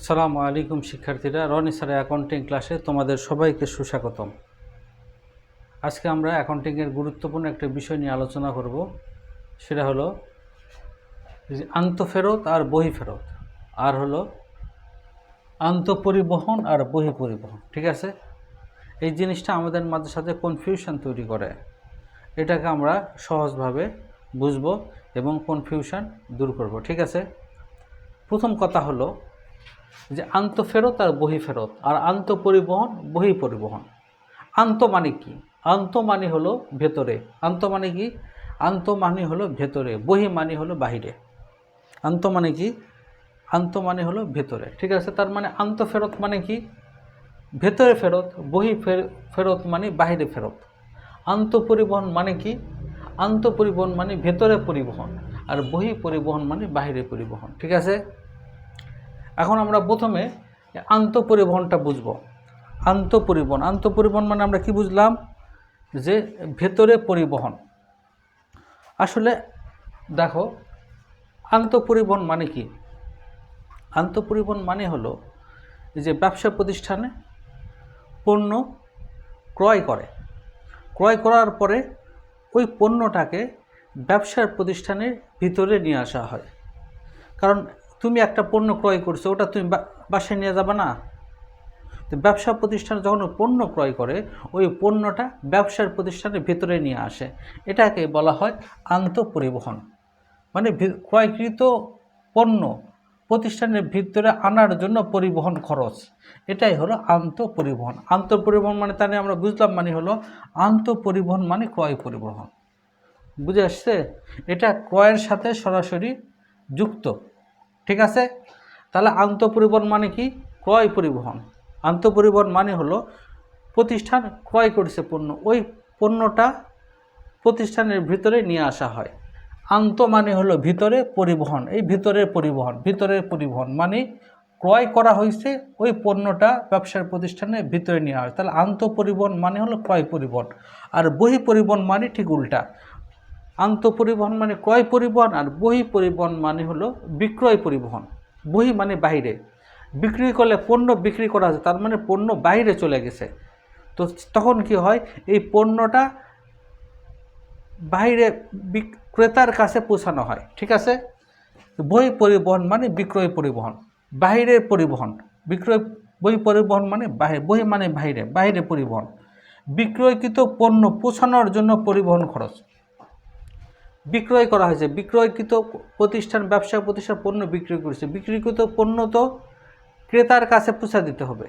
আসসালামু আলাইকুম, শিক্ষার্থীরা। রনি স্যারের অ্যাকাউন্টিং ক্লাসে তোমাদের সবাইকে সুস্বাগতম। আজকে আমরা অ্যাকাউন্টিংয়ের গুরুত্বপূর্ণ একটা বিষয় নিয়ে আলোচনা করব। সেটা হলো আন্তঃফেরত আর বহিফেরত। আর হলো আন্তঃপরিবহন আর বহি পরিবহন ঠিক আছে? এই জিনিসটা আমাদের মাঝে সাথে কনফিউশন তৈরি করে। এটাকে আমরা সহজভাবে বুঝব এবং কনফিউশন দূর করব, ঠিক আছে? প্রথম কথা হলো যে আন্তঃফেরত আর বহিফেরত, আর আন্তঃপরিবহন বহি পরিবহন আন্ত মানে কি? আন্ত মানে হলো ভেতরে। আন্ত মানে কি? আন্ত মানে হলো ভেতরে। বহি মানে হলো বাহিরে। আন্ত মানে কি? আন্ত মানে হলো ভেতরে। ঠিক আছে? তার মানে আন্তঃফেরত মানে কি? ভেতরে ফেরত, বহি ফের- ফেরত মানে বাহিরে ফেরত। আন্তঃপরিবহন মানে কি? আন্তঃপরিবহন মানে ভেতরে পরিবহন, আর বহি পরিবহন মানে বাহিরে পরিবহন। ঠিক আছে? এখন আমরা প্রথমে আন্তঃপরিবহনটা বুঝব। আন্তঃপরিবহন আন্তঃপরিবহন মানে আমরা কি বুঝলাম? যে ভেতরে পরিবহন। আসলে দেখো, আন্তঃপরিবহন মানে কি? আন্তঃপরিবহন মানে হলো যে ব্যবসা প্রতিষ্ঠানে পণ্য ক্রয় করে। ক্রয় করার পরে ওই পণ্যটাকে ব্যবসার প্রতিষ্ঠানের ভিতরে নিয়ে আসা হয়। কারণ তুমি একটা পণ্য ক্রয় করছ, ওটা তুমি বাসায় নিয়ে যাবে না। তো ব্যবসা প্রতিষ্ঠান যখন পণ্য ক্রয় করে, ওই পণ্যটা ব্যবসার প্রতিষ্ঠানের ভিতরে নিয়ে আসে। এটাকে বলা হয় আন্তঃপরিবহন। মানে ক্রয়কৃত পণ্য প্রতিষ্ঠানের ভিতরে আনার জন্য পরিবহন খরচ। এটাই হলো আন্তঃপরিবহন। আন্তঃপরিবহন মানে তাহলে আমরা বুঝলাম মানে হলো আন্তঃপরিবহন মানে ক্রয় পরিবহন। বুঝে আসছে? এটা ক্রয়ের সাথে সরাসরি যুক্ত। ঠিক আছে? তাহলে আন্তঃপরিবহন মানে কি? ক্রয় পরিবহন। আন্তঃপরিবহন মানে হলো প্রতিষ্ঠান ক্রয় করেছে পণ্য। ওই পণ্যটা প্রতিষ্ঠানের ভিতরে নিয়ে আসা হয়। আন্ত মানে হলো ভিতরে পরিবহন। এই ভিতরের পরিবহন ভিতরের পরিবহন মানে ক্রয় করা হয়েছে, ওই পণ্যটা ব্যবসার প্রতিষ্ঠানের ভিতরে নিয়ে আসে তাহলে আন্তঃপরিবহন মানে হলো ক্রয় পরিবহন। আর বহি পরিবহন মানে ঠিক উল্টা। আন্তঃপরিবহন মানে ক্রয় পরিবহন আর বহি পরিবহন মানে হলো বিক্রয় পরিবহন। বহি মানে বাইরে বিক্রি করলে পণ্য বিক্রি করা আছে তার মানে পণ্য বাইরে চলে গেছে। তো তখন কি হয়? এই পণ্যটা বাইরে ক্রেতার কাছে পৌঁছানো হয়, ঠিক আছে? বই পরিবহন মানে বিক্রয় পরিবহন বাইরের পরিবহন। বিক্রয় বই পরিবহন মানে বাহির বই মানে বাইরে বাইরে পরিবহন। বিক্রয়কৃত পণ্য পৌঁছানোর জন্য পরিবহন খরচ। বিক্রয় করা হয়েছে। বিক্রয়কৃত প্রতিষ্ঠান ব্যবসা প্রতিষ্ঠান পণ্য বিক্রি করেছে। বিক্রিকৃত পণ্য তো ক্রেতার কাছে পৌঁছা দিতে হবে।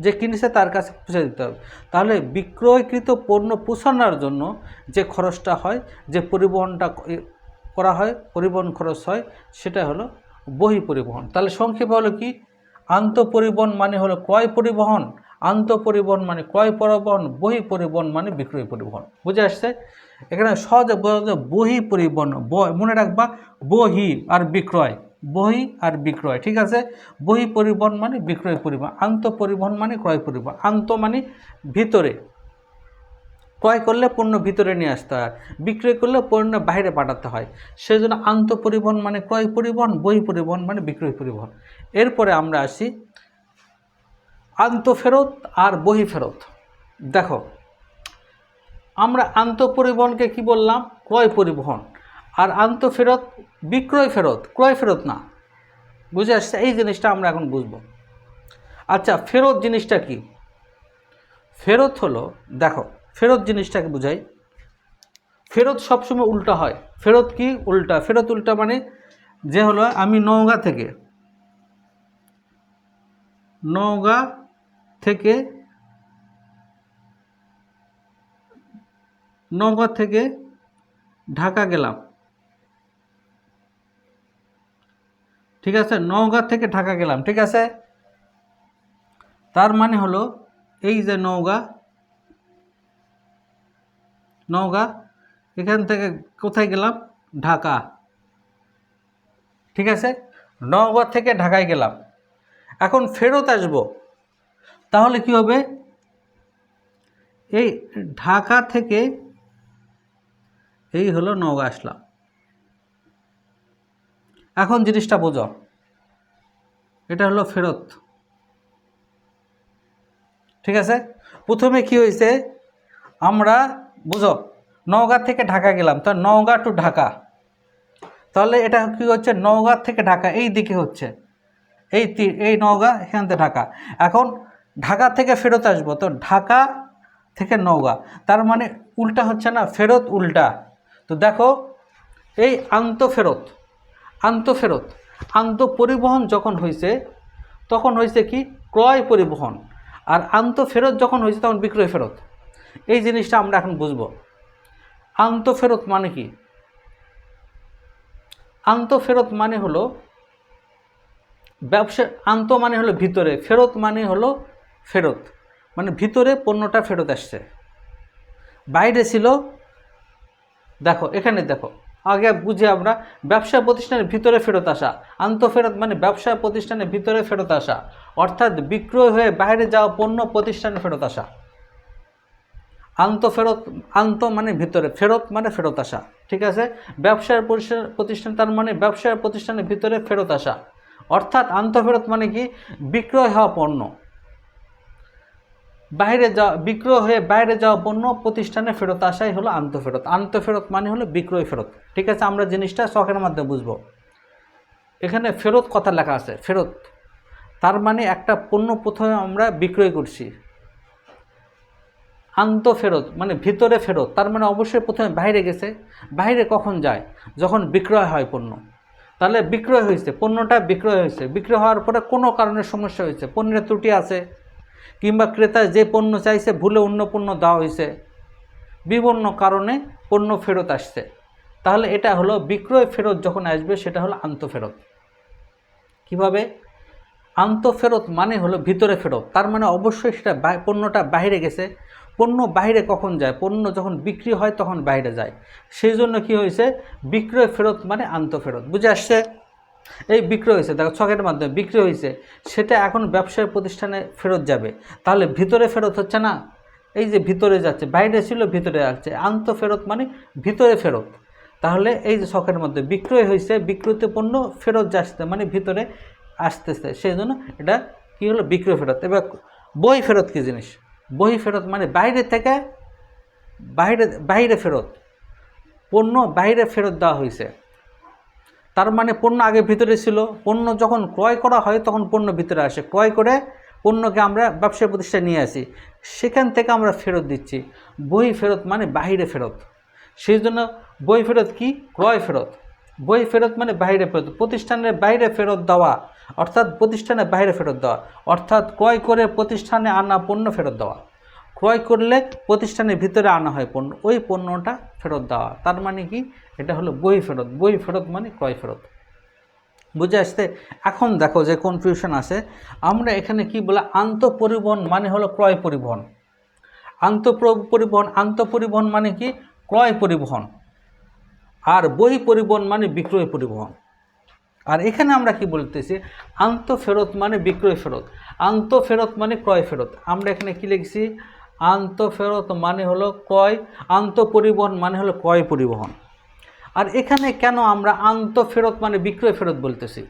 যে কিনেছে তার কাছে পৌঁছে দিতে হবে। তাহলে বিক্রয়কৃত পণ্য পৌঁছানোর জন্য যে খরচটা হয়, যে পরিবহনটা করা হয়, পরিবহন খরচ হয়, সেটা হলো বহি পরিবহন। তাহলে সংক্ষেপে হলো কি? আন্ত পরিবহন মানে হলো ক্রয় পরিবহন। আন্ত পরিবহন মানে ক্রয় পরিবহন, বহি পরিবহন মানে বিক্রয় পরিবহন। বুঝে আসছে? এখানে সহজে বোঝা যায় বহি পরিবহন মনে রাখবা বহি আর বিক্রয়, বহি আর বিক্রয়, ঠিক আছে? বহি পরিবহন মানে বিক্রয় পরিবহন আন্তঃপরিবহন মানে ক্রয় পরিবহন, আন্ত মানে ভিতরে। ক্রয় করলে পণ্য ভিতরে নিয়ে আসতে হয়, বিক্রয় করলে পণ্য বাইরে পাঠাতে হয়। সেই জন্য আন্ত পরিবহন মানে ক্রয় পরিবহন বই পরিবহন মানে বিক্রয় পরিবহন। এরপরে আমরা আসি, আন্ত ফেরত আর বহি ফেরত। দেখো আমরা আন্তঃপরিবহনকে কি বললাম? ক্রয় পরিবহন। আর আন্তঃফেরত বিক্রয় ফেরত, ক্রয় ফেরত না। বুঝে আসছে? এই জিনিসটা আমরা এখন বুঝব। আচ্ছা ফেরত জিনিসটা কি? ফেরত হলো, দেখো, ফেরত জিনিসটাকে বুঝাই। ফেরত সবসময় উল্টা হয়। ফেরত কি? উল্টা। ফেরত উল্টা মানে যে হলো, আমি নওগাঁ থেকে নওগাঁ থেকে নওগাঁ থেকে ঢাকা গেলাম। ঠিক আছে, নওগাঁ থেকে ঢাকা গেলাম, ঠিক আছে? তার মানে হলো এই যে নওগাঁ নওগাঁ, এখান থেকে কোথায় গেলাম? ঢাকা। ঠিক আছে? নওগাঁ থেকে ঢাকায় গেলাম। এখন ফেরত আসব। তাহলে কি হবে? এই ঢাকা থেকে এই হলো নওগাঁ আসলাম। এখন জিনিসটা বোঝো। এটা হলো ফেরত। ঠিক আছে? প্রথমে কি হয়েছে? আমরা বুঝো, নওগাঁ থেকে ঢাকা গেলাম। তো নওগাঁ টু ঢাকা। তাহলে এটা কি হচ্ছে? নওগাঁ থেকে ঢাকা, এই দিকে হচ্ছে। এই তি- এই নওগাঁ, এখান থেকে ঢাকা। এখন ঢাকা থেকে ফেরত আসব। তো ঢাকা থেকে নওগাঁ। তার মানে উল্টা হচ্ছে না, ফেরত উল্টা। তো দেখো, এই আন্ত ফেরত, আন্ত পরিবহন যখন হয়েছে তখন হয়েছে কি? ক্রয় পরিবহন। আর আন্ত ফেরত যখন হয়েছে তখন বিক্রয় ফেরত। এই জিনিসটা আমরা এখন বুঝব। আন্ত ফেরত মানে কি? আন্ত ফেরত মানে হলো ব্যবসা, আন্ত মানে হলো ভিতরে, ফেরত মানে হলো ফেরত। মানে ভিতরে পণ্যটা ফেরত আসছে। বাইরে ছিল দেখো, এখানে দেখো, আগে বুঝে আমরা, ব্যবসা প্রতিষ্ঠানের ভিতরে ফেরত আসা। আন্তঃফেরত মানে ব্যবসা প্রতিষ্ঠানের ভিতরে ফেরত আসা। অর্থাৎ বিক্রয় হয়ে বাইরে যাওয়া পণ্য প্রতিষ্ঠানে ফেরত আসা। আন্তঃফেরত, আন্ত মানে ভিতরে, ফেরত মানে ফেরত আসা, ঠিক আছে? ব্যবসার প্রতিষ্ঠান তার মানে ব্যবসার প্রতিষ্ঠানের ভিতরে ফেরত আসা। অর্থাৎ আন্তঃফেরত মানে কি? বিক্রয় হওয়া পণ্য। বাইরে যাওয়া, বিক্রয় হয়ে বাইরে যাওয়া পণ্য প্রতিষ্ঠানে ফেরত আসাই হলো আন্তঃফেরত আন্তঃফেরত মানে হলো বিক্রয় ফেরত। ঠিক আছে, আমরা জিনিসটা শখের মাধ্যমে বুঝব। এখানে ফেরত কথা লেখা আছে, ফেরত। তার মানে একটা পণ্য প্রথমে আমরা বিক্রয় করছি। আন্তঃফেরত মানে ভিতরে ফেরত। তার মানে অবশ্যই প্রথমে বাইরে গেছে। বাইরে কখন যায়? যখন বিক্রয় হয় পণ্য। তাহলে বিক্রয় হয়েছে, পণ্যটা বিক্রয় হয়েছে। বিক্রয় হওয়ার পরে কোনো কারণে সমস্যা হয়েছে। পণ্যের ত্রুটি আছে। কিংবা ক্রেতা যে পণ্য চাইছে ভুলে অন্য পণ্য দেওয়া হয়েছে বিভিন্ন কারণে পণ্য ফেরত আসছে। তাহলে এটা হলো বিক্রয় ফেরত যখন আসবে, সেটা হলো আন্তঃফেরত কীভাবে? আন্তঃফেরত মানে হলো ভিতরে ফেরত। তার মানে অবশ্যই সেটা পণ্যটা বাইরে গেছে। পণ্য বাইরে কখন যায়? পণ্য যখন বিক্রি হয় তখন বাইরে যায়। সেই জন্য কি হয়েছে? বিক্রয় ফেরত মানে আন্তঃফেরত বুঝে আসছে? এই বিক্রয় হয়েছে, দেখো ছকের মাধ্যমে বিক্রি হয়েছে, সেটা এখন ব্যবসায়ী প্রতিষ্ঠানে ফেরত যাবে। তাহলে ভিতরে ফেরত হচ্ছে না? এই যে ভিতরে যাচ্ছে, বাইরে ছিল, ভিতরে যাচ্ছে আন্ত ফেরত মানে ভিতরে ফেরত। তাহলে এই যে শখের মধ্যে বিক্রয় হয়েছে বিক্রিত পণ্য ফেরত যাচ্ছে মানে ভিতরে আসতেছে। সেই জন্য এটা কী হলো? বিক্রয় ফেরত। এবার বই ফেরত কী জিনিস? বই ফেরত মানে বাইরে থেকে বাইরে বাইরে ফেরত। পণ্য বাইরে ফেরত দেওয়া হয়েছে। তার মানে পণ্য আগে ভিতরে ছিল। পণ্য যখন ক্রয় করা হয়, তখন পণ্য ভিতরে আসে। ক্রয় করে পণ্যকে আমরা ব্যবসা প্রতিষ্ঠানে নিয়ে আসি। সেখান থেকে আমরা ফেরত দিচ্ছি। বই ফেরত মানে বাইরে ফেরত। সেই জন্য বই ফেরত কি? ক্রয় ফেরত। বই ফেরত মানে বাইরে ফেরত। প্রতিষ্ঠানের বাইরে ফেরত দেওয়া, অর্থাৎ প্রতিষ্ঠানের বাইরে ফেরত দেওয়া। অর্থাৎ ক্রয় করে প্রতিষ্ঠানে আনা পণ্য ফেরত দেওয়া। ক্রয় করলে প্রতিষ্ঠানের ভিতরে আনা হয় পণ্য। ওই পণ্যটা ফেরত দেওয়া। তার মানে কি? এটা হলো বই ফেরত। বই ফেরত মানে ক্রয় ফেরত। বুঝে আসতে এখন দেখো যে কনফিউশন আছে। আমরা এখানে কি বলে আন্ত পরিবহন মানে হলো ক্রয় পরিবহন। আন্ত পরিবহন আন্তঃপরিবহন মানে কি? ক্রয় পরিবহন। আর বই পরিবহন মানে বিক্রয় পরিবহন। আর এখানে আমরা কি বলতেছি? আন্ত ফেরত মানে বিক্রয় ফেরত। আন্ত ফেরত মানে ক্রয় ফেরত। আমরা এখানে কি লিখছি? আন্ত ফেরত মানে হলো ক্রয়। আন্ত পরিবহন মানে হলো ক্রয় পরিবহন। আর এখানে কেন আমরা আন্ত ফেরত মানে বিক্রয় ফেরত বলতেছি?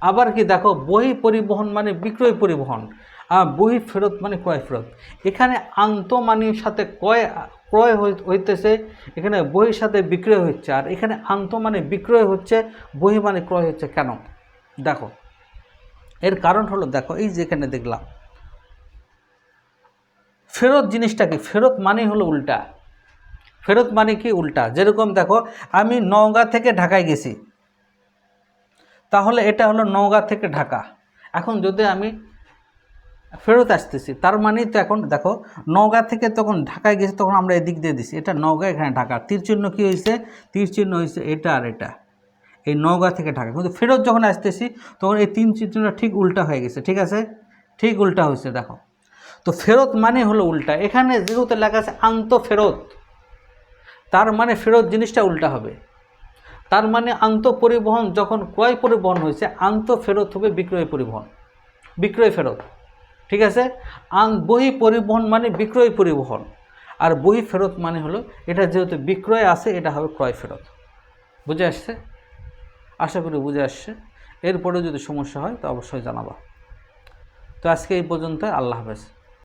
আবার কি দেখো, বহি পরিবহন মানে বিক্রয় পরিবহন, আর বহি ফেরত মানে ক্রয় ফেরত। এখানে আন্ত মানির সাথে ক্রয় ক্রয় হই- হইতেছে, এখানে বহির সাথে বিক্রয় হচ্ছে, আর এখানে আন্ত মানে বিক্রয় হচ্ছে, বহি মানে ক্রয় হচ্ছে কেন? দেখো, এর কারণ হলো দেখো, এই যে এখানে দেখলাম, ফেরত জিনিসটা কি? ফেরত মানে হলো উল্টা। ফেরত মানে কি উল্টা? যেরকম দেখো, আমি নওগাঁ থেকে ঢাকায় গেছি। তাহলে এটা হলো নওগাঁ থেকে ঢাকা। এখন যদি আমি ফেরত আসতেছি, তার মানেই তো এখন দেখো, নওগাঁ থেকে তখন ঢাকায় গেছি, তখন আমরা এদিক দিয়ে দিছি। এটা নওগাঁ, এখানে ঢাকা। তীর চিহ্ন কী হয়েছে তীর চিহ্ন হয়েছে এটা আর এটা। এই নওগাঁ থেকে ঢাকা। কিন্তু ফেরত যখন আসতেছি, তখন এই তিন চিহ্নটা ঠিক উল্টা হয়ে গেছে। ঠিক আছে? ঠিক উল্টা হয়েছে দেখো। তো ফেরত মানে হলো উল্টা। এখানে যেহেতু লেখা আছে, আন্ত ফেরত। তার মানে ফেরত জিনিসটা উল্টা হবে। তার মানে আন্ত পরিবহন যখন ক্রয় পরিবহন হয়েছে, আন্ত ফেরত হবে বিক্রয় পরিবহন। বিক্রয় ফেরত, ঠিক আছে? আন বহি পরিবহন মানে বিক্রয় পরিবহন। আর বহি ফেরত মানে হলো, এটা যেহেতু বিক্রয় আছে, এটা হবে ক্রয় ফেরত। বুঝে আসছে? আশা করি বুঝে আসছে। এরপরেও যদি সমস্যা হয়, তো অবশ্যই জানাবা। তো আজকে এই পর্যন্ত আল্লাহ হাফেজ।